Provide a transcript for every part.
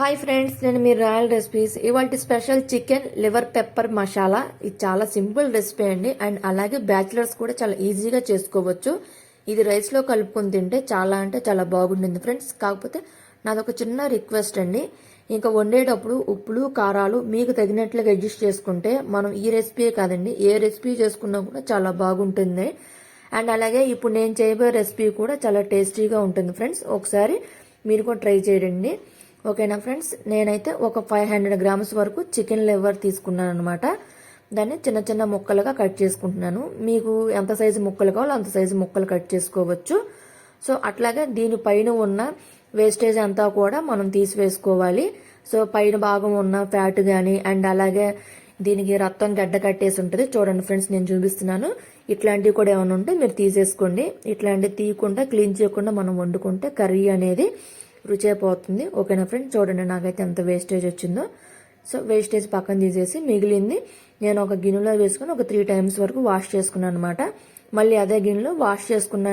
Hi friends నేను మీ royal recipes ఇవాళ special chicken liver pepper masala ఇది చాలా సింపుల్ రెసిపీ అండి. అండ్ అలాగే బ్యాచిలర్స్ కూడా చాలా ఈజీగా చేసుకోవచ్చు. ఇది రైస్లో కలుపుకొని తింటే చాలా అంటే చాలా బాగుంటుంది ఫ్రెండ్స్ కాకపోతే నాదొక చిన్న రిక్వెస్ట్ అండి. ఇంకా వండేటప్పుడు ఉప్పులు కారాలు మీకు తగినట్లుగా అడ్జస్ట్ చేసుకుంటే మనం ఈ రెసిపీ కాదండి ఏ రెసిపీ చేసుకున్నా కూడా చాలా బాగుంటుంది. అండ్ అలాగే ఇప్పుడు నేను చేయబోయే రెసిపీ కూడా చాలా టేస్టీగా ఉంటుంది ఫ్రెండ్స్ ఒకసారి మీరు కూడా ట్రై చేయండి. ఓకేనా ఫ్రెండ్స్? నేనైతే ఒక ఫైవ్ హండ్రెడ్ గ్రామ్స్ వరకు చికెన్ లివర్ తీసుకున్నాను అనమాట దాన్ని చిన్న చిన్న ముక్కలుగా కట్ చేసుకుంటున్నాను. మీకు ఎంత సైజు ముక్కలు కావాలో అంత సైజు ముక్కలు కట్ చేసుకోవచ్చు. సో అట్లాగే దీనిపైన ఉన్న వేస్టేజ్ అంతా కూడా మనం తీసివేసుకోవాలి. సో పైన భాగం ఉన్న ఫ్యాట్ కానీ అండ్ అలాగే దీనికి రక్తం గడ్డ కట్టేసి ఉంటుంది. చూడండి ఫ్రెండ్స్ నేను చూపిస్తున్నాను. ఇట్లాంటివి కూడా ఏమైనా ఉంటే మీరు తీసేసుకోండి. ఇట్లాంటివి తీయకుండా క్లీన్ చేయకుండా మనం వండుకుంటే కర్రీ అనేది రుచి అయిపోతుంది ఓకేనా ఫ్రెండ్స్ చూడండి నాకైతే ఎంత వేస్టేజ్ వచ్చిందో. సో వేస్టేజ్ పక్కన తీసేసి మిగిలింది నేను ఒక గిన్నెలో వేసుకుని ఒక త్రీ టైమ్స్ వరకు వాష్ చేసుకున్నాను అనమాట మళ్ళీ అదే గిన్నెలో వాష్ చేసుకున్న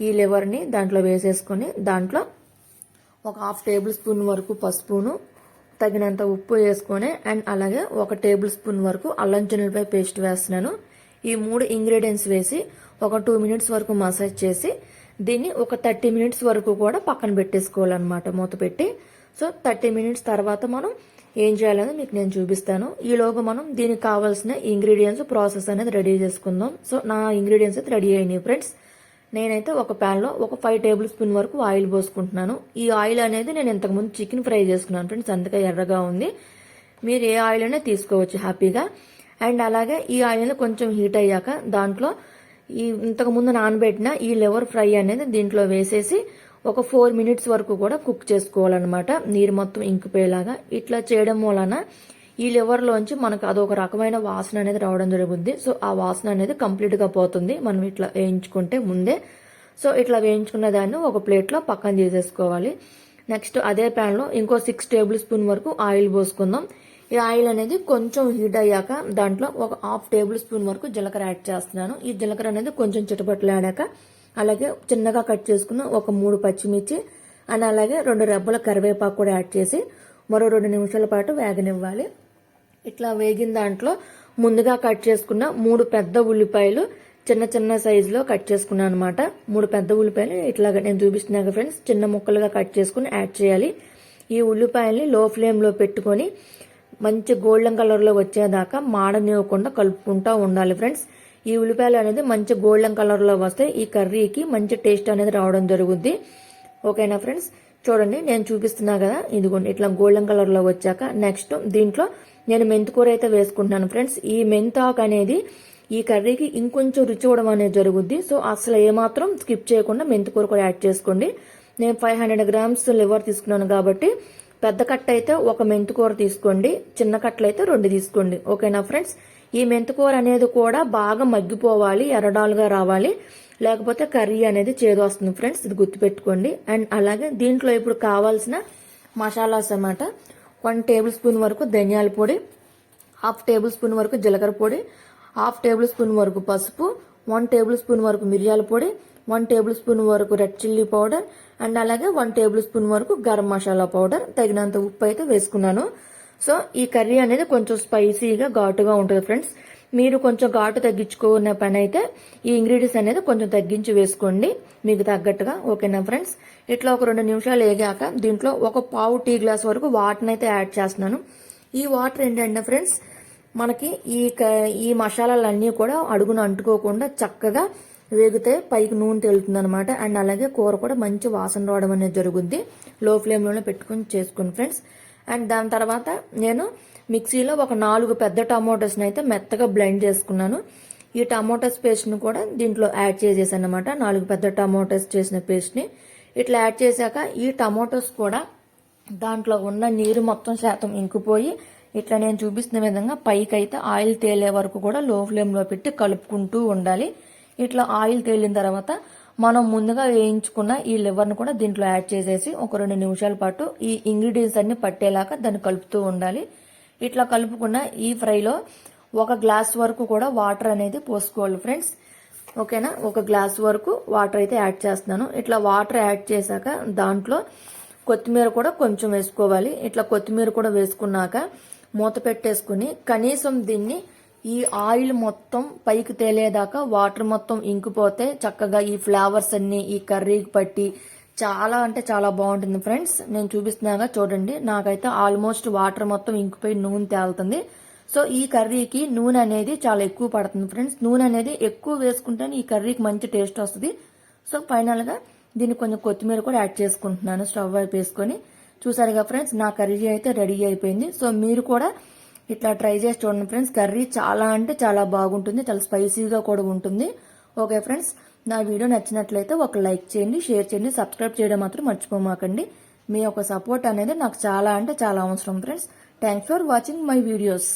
ఈ లివర్ని దాంట్లో వేసేసుకొని దాంట్లో ఒక హాఫ్ టేబుల్ స్పూన్ వరకు పసుపును తగినంత ఉప్పు వేసుకొని అండ్ అలాగే ఒక టేబుల్ స్పూన్ వరకు అల్లం చిన్నపై పేస్ట్ వేస్తున్నాను. ఈ మూడు ఇంగ్రీడియంట్స్ వేసి ఒక టూ మినిట్స్ వరకు మసాజ్ చేసి దీన్ని ఒక థర్టీ మినిట్స్ వరకు కూడా పక్కన పెట్టేసుకోవాలన్నమాట మూత పెట్టి. సో థర్టీ మినిట్స్ తర్వాత మనం ఏం చేయాలని మీకు నేను చూపిస్తాను. ఈలోగా మనం దీనికి కావాల్సిన ఇంగ్రీడియంట్స్ ప్రాసెస్ అనేది రెడీ చేసుకుందాం. సో నా ఇంగ్రీడియంట్స్ అయితే రెడీ అయినాయి ఫ్రెండ్స్. నేనైతే ఒక ప్యాన్లో ఒక ఫైవ్ టేబుల్ స్పూన్ వరకు ఆయిల్ పోసుకుంటున్నాను. ఈ ఆయిల్ అనేది నేను ఇంతకుముందు చికెన్ ఫ్రై చేసుకున్నాను ఫ్రెండ్స్ అందుకే ఎర్రగా ఉంది. మీరు ఏ ఆయిల్ అయినా తీసుకోవచ్చు హ్యాపీగా. అండ్ అలాగే ఈ ఆయిల్ కొంచెం హీట్ అయ్యాక దాంట్లో ఈ ఇంతకుముందు నానబెట్టిన ఈ లివర్ ఫ్రై అనేది దీంట్లో వేసేసి ఒక ఫోర్ మినిట్స్ వరకు కూడా కుక్ చేసుకోవాలన్నమాట. నీరు మొత్తం ఇంకిపోయేలాగా ఇట్లా చేయడం వలన ఈ లివర్లోంచి మనకు అదొక రకమైన వాసన అనేది రావడం జరుగుద్ది సో ఆ వాసన అనేది కంప్లీట్గా పోతుంది. మనం ఇట్లా వేయించుకుంటే ముందే. సో ఇట్లా వేయించుకున్న దాన్ని ఒక ప్లేట్లో పక్కన తీసేసుకోవాలి. నెక్స్ట్ అదే ప్యాన్లో ఇంకో సిక్స్ టేబుల్ స్పూన్ వరకు ఆయిల్ పోసుకుందాం. ఈ ఆయిల్ అనేది కొంచెం హీట్ అయ్యాక దాంట్లో ఒక హాఫ్ టేబుల్ స్పూన్ వరకు జీలకర్ర యాడ్ చేస్తున్నాను. ఈ జీలకర్ర అనేది కొంచెం చిటపట్లాడాక అలాగే చిన్నగా కట్ చేసుకున్న ఒక మూడు పచ్చిమిర్చి అండ్ అలాగే రెండు రెబ్బల కరివేపాకు కూడా యాడ్ చేసి మరో రెండు నిమిషాల పాటు వేగనివ్వాలి. ఇట్లా వేగిన దాంట్లో ముందుగా కట్ చేసుకున్న మూడు పెద్ద ఉల్లిపాయలు చిన్న చిన్న సైజులో కట్ చేసుకున్నాను అనమాట మూడు పెద్ద ఉల్లిపాయలు ఇట్లాగా నేను చూపిస్తున్నాను ఫ్రెండ్స్. చిన్న ముక్కలుగా కట్ చేసుకుని యాడ్ చేయాలి. ఈ ఉల్లిపాయల్ని లో ఫ్లేమ్లో పెట్టుకొని మంచి గోల్డెన్ కలర్లో వచ్చేదాకా మాడనివ్వకుండా కలుపుకుంటూ ఉండాలి ఫ్రెండ్స్. ఈ ఉల్లిపాయలు అనేది మంచి గోల్డెన్ కలర్లో వస్తే ఈ కర్రీకి మంచి టేస్ట్ అనేది రావడం జరుగుద్ది. ఓకేనా ఫ్రెండ్స్? చూడండి నేను చూపిస్తున్నా కదా. ఇదిగోండి ఇట్లా గోల్డెన్ కలర్లో వచ్చాక నెక్స్ట్ దీంట్లో నేను మెంతికూర అయితే వేసుకుంటున్నాను ఫ్రెండ్స్. ఈ మెంతాకు అనేది ఈ కర్రీకి ఇంకొంచెం రుచి ఇవ్వడం అనేది జరుగుద్ది. సో అసలు ఏమాత్రం స్కిప్ చేయకుండా మెంతికూర కూడా యాడ్ చేసుకోండి. నేను ఫైవ్ హండ్రెడ్ గ్రామ్స్ లివర్ తీసుకున్నాను కాబట్టి పెద్ద కట్ట అయితే ఒక మెంతికూర తీసుకోండి చిన్న కట్టలు అయితే రెండు తీసుకోండి. ఓకేనా ఫ్రెండ్స్? ఈ మెంతికూర అనేది కూడా బాగా మగ్గిపోవాలి ఎర్రడాలుగా రావాలి. లేకపోతే కర్రీ అనేది చేదు వస్తుంది ఫ్రెండ్స్ ఇది గుర్తుపెట్టుకోండి. అండ్ అలాగే దీంట్లో ఇప్పుడు కావాల్సిన మసాలాస్ అన్నమాట. వన్ టేబుల్ స్పూన్ వరకు ధనియాల పొడి హాఫ్ టేబుల్ స్పూన్ వరకు జీలకర్ర పొడి హాఫ్ టేబుల్ స్పూన్ వరకు పసుపు వన్ టేబుల్ స్పూన్ వరకు మిరియాల పొడి వన్ టేబుల్ స్పూన్ వరకు రెడ్ చిల్లీ పౌడర్ అండ్ అలాగే వన్ టేబుల్ స్పూన్ వరకు గరం మసాలా పౌడర్. తగినంత ఉప్పు అయితే వేసుకున్నాను. సో ఈ కర్రీ అనేది కొంచెం స్పైసీగా ఘాటుగా ఉంటుంది ఫ్రెండ్స్. మీరు కొంచెం ఘాటు తగ్గించుకున్న పని అయితే ఈ ఇంగ్రీడియంట్స్ అనేది కొంచెం తగ్గించి వేసుకోండి. మీకు తగ్గట్టుగా ఓకేనా ఫ్రెండ్స్? ఇట్లా ఒక రెండు నిమిషాలు వేగాక దీంట్లో ఒక పావు టీ గ్లాస్ వరకు వాటర్ అయితే యాడ్ చేస్తున్నాను. ఈ వాటర్ ఏంటంటే ఫ్రెండ్స్ మనకి ఈ ఈ మసాలాలన్నీ కూడా అడుగున అంటుకోకుండా చక్కగా వేగితే పైకి నూనె తేలుతుంది అనమాట అండ్ అలాగే కూర కూడా మంచి వాసన రావడం అనేది జరుగుద్ది. లో ఫ్లేమ్లోనే పెట్టుకుని చేసుకుని ఫ్రెండ్స్. అండ్ దాని తర్వాత నేను మిక్సీలో ఒక నాలుగు పెద్ద టమాటోస్ని అయితే మెత్తగా బ్లెండ్ చేసుకున్నాను. ఈ టమాటోస్ పేస్ట్ని కూడా దీంట్లో యాడ్ చేసేసాను అనమాట నాలుగు పెద్ద టమాటోస్ చేసిన పేస్ట్ని. ఇట్లా యాడ్ చేశాక ఈ టమాటోస్ కూడా దాంట్లో ఉన్న నీరు మొత్తం శాతం ఇంకిపోయి ఇట్లా నేను చూపిస్తున్న విధంగా పైకి అయితే ఆయిల్ తేలే వరకు కూడా లో ఫ్లేమ్లో పెట్టి కలుపుకుంటూ ఉండాలి. ఇట్లా ఆయిల్ తేలిన తర్వాత మనం ముందుగా వేయించుకున్న ఈ లివర్ను కూడా దీంట్లో యాడ్ చేసేసి ఒక రెండు నిమిషాల పాటు ఈ ఇంగ్రీడియంట్స్ అన్ని పట్టేలాగా దాన్ని కలుపుతూ ఉండాలి. ఇట్లా కలుపుకున్న ఈ ఫ్రైలో ఒక గ్లాస్ వరకు కూడా వాటర్ అనేది పోసుకోవాలి ఫ్రెండ్స్. ఓకేనా? ఒక గ్లాస్ వరకు వాటర్ అయితే యాడ్ చేస్తున్నాను. ఇట్లా వాటర్ యాడ్ చేశాక దాంట్లో కొత్తిమీర కూడా కొంచెం వేసుకోవాలి. ఇట్లా కొత్తిమీర కూడా వేసుకున్నాక మూత పెట్టేసుకుని కనీసం దీన్ని ఈ ఆయిల్ మొత్తం పైకి తేలేదాకా వాటర్ మొత్తం ఇంకిపోతే చక్కగా ఈ ఫ్లేవర్స్ అన్ని ఈ కర్రీకి పట్టి చాలా అంటే చాలా బాగుంటుంది ఫ్రెండ్స్. నేను చూపిస్తున్నాగా చూడండి. నాకైతే ఆల్మోస్ట్ వాటర్ మొత్తం ఇంకిపోయి నూనె తేలుతుంది. సో ఈ కర్రీకి నూనె అనేది చాలా ఎక్కువ పడుతుంది ఫ్రెండ్స్. నూనె అనేది ఎక్కువ వేసుకుంటేనే ఈ కర్రీకి మంచి టేస్ట్ వస్తుంది. సో ఫైనల్గా దీన్ని కొంచెం కొత్తిమీర కూడా యాడ్ చేసుకుంటున్నాను స్టవ్ వైపు వేసుకొని. చూసారుగా ఫ్రెండ్స్ నా కర్రీ అయితే రెడీ అయిపోయింది. సో మీరు కూడా ఇట్లా ట్రై చేసి చూడండి ఫ్రెండ్స్. కర్రీ చాలా అంటే చాలా బాగుంటుంది. చాలా స్పైసీగా కూడా ఉంటుంది. ఓకే ఫ్రెండ్స్ నా వీడియో నచ్చినట్లయితే ఒక లైక్ చేయండి షేర్ చేయండి సబ్స్క్రైబ్ చేయడం మాత్రం మర్చిపోమాకండి. మీ యొక్క సపోర్ట్ అనేది నాకు చాలా అంటే చాలా అవసరం friends. Thanks for watching my videos.